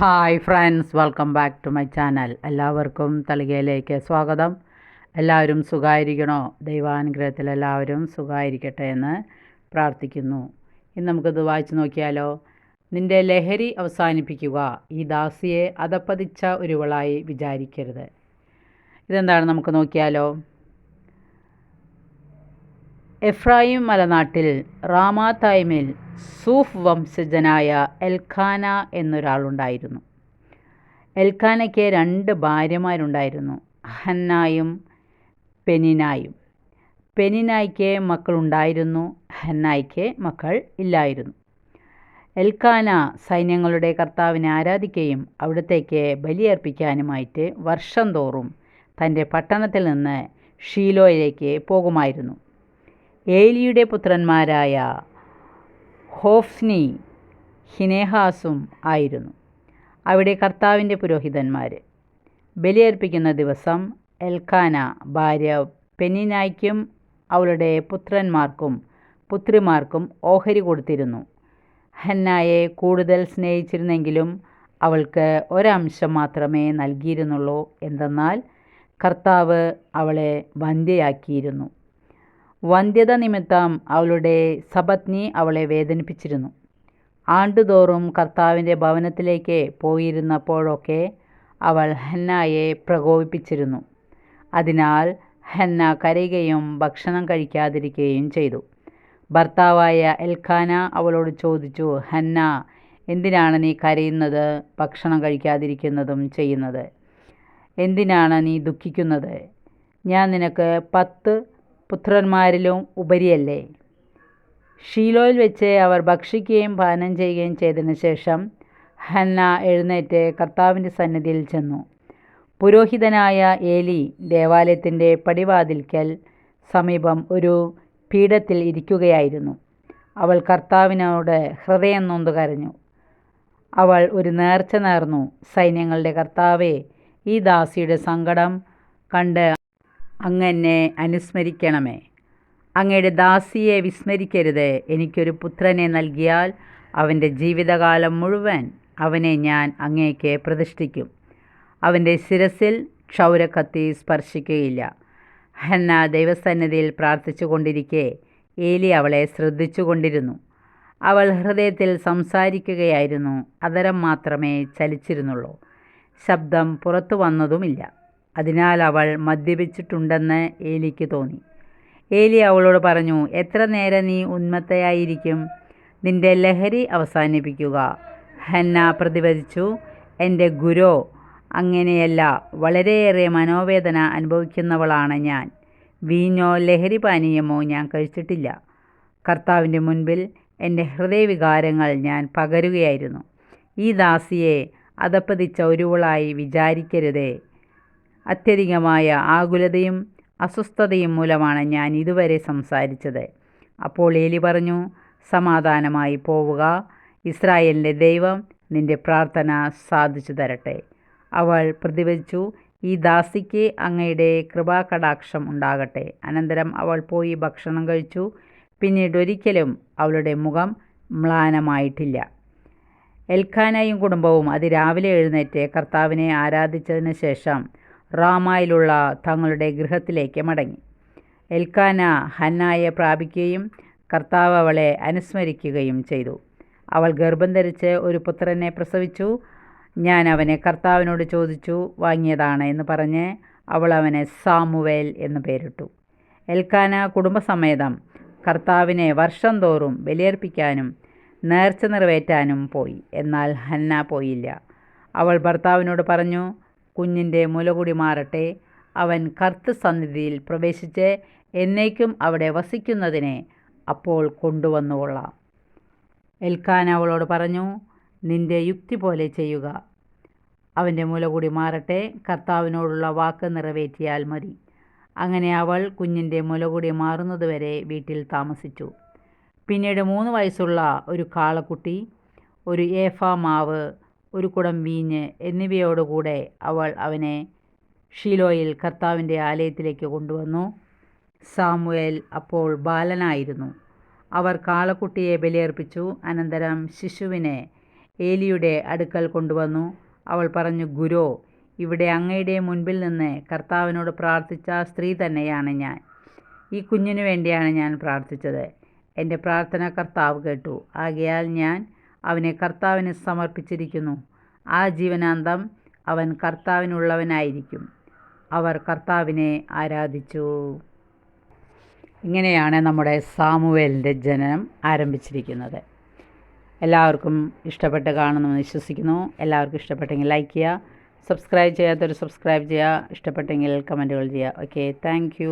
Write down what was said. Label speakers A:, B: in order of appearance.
A: Hi friends welcome back to my channel എല്ലാവർക്കും തളികയിലേക്ക് സ്വാഗതം. എല്ലാവരും സുഖമായിരിക്കണോ ദൈവാനുഗ്രഹത്തിൽ എല്ലാവരും സുഖമായിരിക്കട്ടെ എന്ന് പ്രാർത്ഥിക്കുന്നു. ഇന്ന് നമുക്കിത് വായിച്ചു നോക്കിയാലോ? നിന്റെ ലഹരി അവസാനിപ്പിക്കുക. ഈ ദാസിയെ അതപ്പതിച്ച ഒരുവളായി വിചാരിക്കരുത്. ഇതെന്താണ് നമുക്ക് നോക്കിയാലോ? എഫ്രായിം മലനാട്ടിൽ റാമാതായ്മിൽ സൂഫ് വംശജനായ എൽഖാന എന്നൊരാളുണ്ടായിരുന്നു. എൽഖാനയ്ക്ക് രണ്ട് ഭാര്യമാരുണ്ടായിരുന്നു ഹന്നായും പെനിനായും. പെനിനായ്ക്ക് മക്കളുണ്ടായിരുന്നു ഹന്നായ്ക്ക് മക്കൾ ഇല്ലായിരുന്നു. എൽഖാന സൈന്യങ്ങളുടെ കർത്താവിനെ ആരാധിക്കുകയും അവിടത്തേക്ക് ബലിയർപ്പിക്കാനുമായിട്ട് വർഷം തോറും തന്റെ പട്ടണത്തിൽ നിന്ന് ഷീലോയിലേക്ക് പോകുമായിരുന്നു. ഏലിയുടെ പുത്രന്മാരായ ഹോഫ്നി ഹിനേഹാസും ആയിരുന്നു. അവിടെ കർത്താവിന്റെ പുരോഹിതന്മാർ ബലിയർപ്പിക്കുന്ന ദിവസം എൽക്കാന ഭാര്യ പെനിനായ്ക്കും അവളുടെ പുത്രന്മാർക്കും പുത്രിമാർക്കും ഓഹരി കൊടുത്തിരുന്നു. ഹന്നായെ കൂടുതൽ സ്നേഹിച്ചിരുന്നെങ്കിലും അവൾക്ക് ഒരംശം മാത്രമേ നൽകിയിരുന്നുള്ളൂ. എന്തെന്നാൽ കർത്താവ് അവളെ വന്ധ്യയാക്കിയിരുന്നു. വന്ധ്യത നിമിത്തം അവളുടെ സപത്നി അവളെ വേദനിപ്പിച്ചിരുന്നു. ആണ്ടുതോറും കർത്താവിന്റെ ഭവനത്തിലേക്ക് പോയിരുന്നപ്പോഴൊക്കെ അവൾ ഹെന്നായെ പ്രകോപിപ്പിച്ചിരുന്നു. അതിനാൽ ഹെന്ന കരയുകയും ഭക്ഷണം കഴിക്കാതിരിക്കുകയും ചെയ്തു. ഭർത്താവായ എൽഖാന അവളോട് ചോദിച്ചു ഹെന്ന എന്തിനാണ് നീ കരയുന്നത് ഭക്ഷണം കഴിക്കാതിരിക്കുന്നതും ചെയ്യുന്നത്? എന്തിനാണ് നീ ദുഃഖിക്കുന്നത്? ഞാൻ നിനക്ക് പത്ത് പുത്രന്മാരിലും ഉപരിയല്ലേ. ഷീലോയിൽ വെച്ച് അവർ ഭക്ഷിക്കുകയും പാനം ചെയ്യുകയും ചെയ്തതിനു ശേഷം ഹന്ന എഴുന്നേറ്റ് കർത്താവിന്റെ സന്നിധിയിൽ ചെന്നു. പുരോഹിതനായ ഏലി ദേവാലയത്തിന്റെ പടിവാതിൽക്കൽ സമീപം ഒരു പീഠത്തിൽ ഇരിക്കുകയായിരുന്നു. അവൾ കർത്താവിനോട് ഹൃദയം നൊന്തു കരഞ്ഞു. അവൾ ഒരു നേർച്ച നേർന്നു. സൈന്യങ്ങളുടെ കർത്താവെ ഈ ദാസിയുടെ സങ്കടം കണ്ട് അങ്ങനെ അനുസ്മരിക്കണമേ. അങ്ങയുടെ ദാസിയെ വിസ്മരിക്കരുത്. എനിക്കൊരു പുത്രനെ നൽകിയാൽ അവന്റെ ജീവിതകാലം മുഴുവൻ അവനെ ഞാൻ അങ്ങേക്ക് പ്രതിഷ്ഠിക്കും. അവന്റെ ശിരസിൽ ക്ഷൗരക്കത്തി സ്പർശിക്കുകയില്ല ഹന്ന ദൈവസന്നിധിയിൽ പ്രാർത്ഥിച്ചു കൊണ്ടിരിക്കെ. ഏലി അവളെ ശ്രദ്ധിച്ചു കൊണ്ടിരുന്നു. അവൾ ഹൃദയത്തിൽ സംസാരിക്കുകയായിരുന്നു. അതരം മാത്രമേ ചലിച്ചിരുന്നുള്ളൂ. ശബ്ദം പുറത്തു വന്നതുമില്ല. അതിനാൽ അവൾ മദ്യപിച്ചിട്ടുണ്ടെന്ന് ഏലിക്ക് തോന്നി. ഏലി അവളോട് പറഞ്ഞു എത്ര നേരം നീ ഉന്മത്തയായിരിക്കും? നിന്റെ ലഹരി അവസാനിപ്പിക്കുക. ഹന്ന പ്രതിവചിച്ചു എന്റെ ഗുരു അങ്ങനെയല്ല വളരെയേറെ മനോവേദന അനുഭവിക്കുന്നവളാണ് ഞാൻ. വീഞ്ഞോ ലഹരി പാനീയമോ ഞാൻ കഴിച്ചിട്ടില്ല. കർത്താവിന്റെ മുൻപിൽ എന്റെ ഹൃദയവികാരങ്ങൾ ഞാൻ പകരുകയായിരുന്നു. ഈ ദാസിയെ അതപ്പതിച്ച ഒരുവളായി വിചാരിക്കരുതേ. അത്യധികമായ ആകുലതയും അസ്വസ്ഥതയും മൂലമാണ് ഞാൻ ഇതുവരെ സംസാരിച്ചത്. അപ്പോൾ ഏലി പറഞ്ഞു സമാധാനമായി പോവുക. ഇസ്രായേലിന്റെ ദൈവം നിന്റെ പ്രാർത്ഥന സാധിച്ചു തരട്ടെ. അവൾ പ്രതിവചിച്ചു ഈ ദാസിക്ക് അങ്ങയുടെ കൃപാകടാക്ഷം ഉണ്ടാകട്ടെ. അനന്തരം അവൾ പോയി ഭക്ഷണം കഴിച്ചു. പിന്നീട് ഒരിക്കലും അവളുടെ മുഖം മ്ലാനമായിട്ടില്ല. എൽഖാനയും കുടുംബവും അതിരാവിലെ എഴുന്നേറ്റ് കർത്താവിനെ ആരാധിച്ചതിന് ശേഷം റാമായിലുള്ള തങ്ങളുടെ ഗൃഹത്തിലേക്ക് മടങ്ങി. എൽക്കാന ഹന്നായെ പ്രാപിക്കുകയും കർത്താവ് അവളെ അനുസ്മരിക്കുകയും ചെയ്തു. അവൾ ഗർഭം ധരിച്ച് ഒരു പുത്രനെ പ്രസവിച്ചു. ഞാൻ അവനെ കർത്താവിനോട് ചോദിച്ചു വാങ്ങിയതാണ് എന്ന് പറഞ്ഞ് അവൾ അവനെ സാമുവേൽ എന്ന് പേരിട്ടു. എൽക്കാന കുടുംബസമേതം കർത്താവിനെ വർഷം തോറും ബലിയർപ്പിക്കാനും നേർച്ച നിറവേറ്റാനും പോയി. എന്നാൽ ഹന്ന പോയില്ല. അവൾ ഭർത്താവിനോട് പറഞ്ഞു കുഞ്ഞിന്റെ മുലകുടി മാറട്ടെ. അവൻ സന്നിധിയിൽ പ്രവേശിച്ച് എന്നേക്കും അവിടെ വസിക്കുന്നതിനെ അപ്പോൾ കൊണ്ടുവന്നുകൊള്ളാം എൽക്കാൻ അവളോട് പറഞ്ഞു നിന്റെ യുക്തി പോലെ ചെയ്യുക. അവന്റെ മുലകുടി മാറട്ടെ. കർത്താവിനോടുള്ള വാക്ക് നിറവേറ്റിയാൽ മതി. അങ്ങനെ അവൾ കുഞ്ഞിന്റെ മുലകുടി മാറുന്നതുവരെ വീട്ടിൽ താമസിച്ചു. പിന്നീട് മൂന്ന് വയസ്സുള്ള ഒരു കാളക്കുട്ടി ഒരു ഏഫ മാവ് ഒരു കുടം വീഞ്ഞ് എന്നിവയോടുകൂടെ അവൾ അവനെ ഷീലോയിൽ കർത്താവിന്റെ ആലയത്തിലേക്ക് കൊണ്ടുവന്നു. സാമുവേൽ അപ്പോൾ ബാലനായിരുന്നു. അവർ കാളക്കുട്ടിയെ ബലിയർപ്പിച്ചു. അനന്തരം ശിശുവിനെ ഏലിയുടെ അടുക്കൽ കൊണ്ടുവന്നു. അവൾ പറഞ്ഞു ഗുരോ ഇവിടെ അങ്ങയുടെ മുൻപിൽ നിന്ന് കർത്താവിനോട് പ്രാർത്ഥിച്ച സ്ത്രീ തന്നെയാണ് ഞാൻ. ഈ കുഞ്ഞിനു വേണ്ടിയാണ് ഞാൻ പ്രാർത്ഥിച്ചത്. എന്റെ പ്രാർത്ഥന കർത്താവ് കേട്ടു. ആകയാൽ ഞാൻ അവനെ കർത്താവിന് സമർപ്പിച്ചിരിക്കുന്നു. ആ ജീവനാന്തം അവൻ കർത്താവിനുള്ളവനായിരിക്കും. അവർ കർത്താവിനെ ആരാധിച്ചു. ഇങ്ങനെയാണ് നമ്മുടെ സാമുവേലിന്റെ ജനനം ആരംഭിച്ചിരിക്കുന്നത്. എല്ലാവർക്കും ഇഷ്ടപ്പെട്ട് കാണുമെന്ന് വിശ്വസിക്കുന്നു. എല്ലാവർക്കും ഇഷ്ടപ്പെട്ടെങ്കിൽ ലൈക്ക് ചെയ്യുക സബ്സ്ക്രൈബ് ചെയ്യാത്തവർ സബ്സ്ക്രൈബ് ചെയ്യുക ഇഷ്ടപ്പെട്ടെങ്കിൽ കമന്റുകൾ ചെയ്യുക. Okay thank